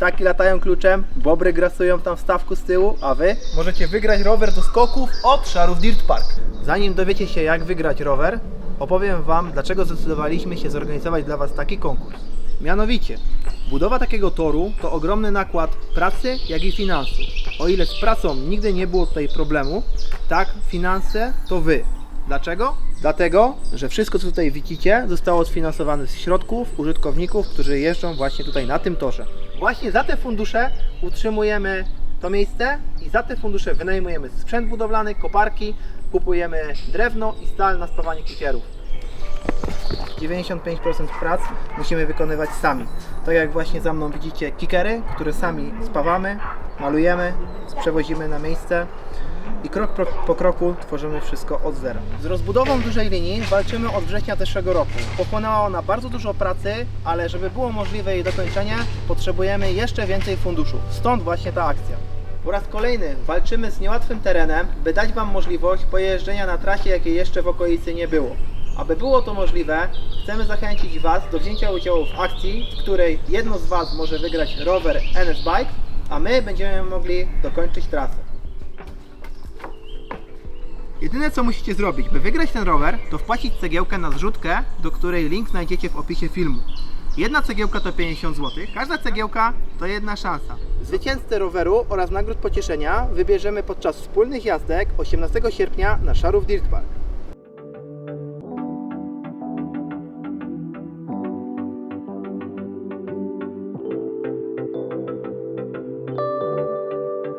ptaki latają kluczem, bobry grasują tam w stawku z tyłu, a wy możecie wygrać rower do skoków od Szarów Dirt Park. Zanim dowiecie się jak wygrać rower, opowiem wam dlaczego zdecydowaliśmy się zorganizować dla was taki konkurs. Mianowicie, budowa takiego toru to ogromny nakład pracy, jak i finansów. O ile z pracą nigdy nie było tutaj problemu, tak finanse to wy. Dlaczego? Dlatego, że wszystko co tutaj widzicie zostało sfinansowane z środków użytkowników, którzy jeżdżą właśnie tutaj na tym torze. Właśnie za te fundusze utrzymujemy to miejsce i za te fundusze wynajmujemy sprzęt budowlany, koparki, kupujemy drewno i stal na spawanie klikierów. 95% prac musimy wykonywać sami. Tak jak właśnie za mną widzicie kikery, które sami spawamy, malujemy, przewozimy na miejsce i krok po kroku tworzymy wszystko od zera. Z rozbudową dużej linii walczymy od września zeszłego roku. Pochłonęła ona bardzo dużo pracy, ale żeby było możliwe jej dokończenie, potrzebujemy jeszcze więcej funduszów. Stąd właśnie ta akcja. Po raz kolejny walczymy z niełatwym terenem, by dać Wam możliwość pojeżdżenia na trasie, jakiej jeszcze w okolicy nie było. Aby było to możliwe, chcemy zachęcić Was do wzięcia udziału w akcji, w której jedno z Was może wygrać rower NS Bike, a my będziemy mogli dokończyć trasę. Jedyne co musicie zrobić, by wygrać ten rower, to wpłacić cegiełkę na zrzutkę, do której link znajdziecie w opisie filmu. Jedna cegiełka to 50 zł, każda cegiełka to jedna szansa. Zwycięzcę roweru oraz nagród pocieszenia wybierzemy podczas wspólnych jazdek 18 sierpnia na Szarów Dirt Park.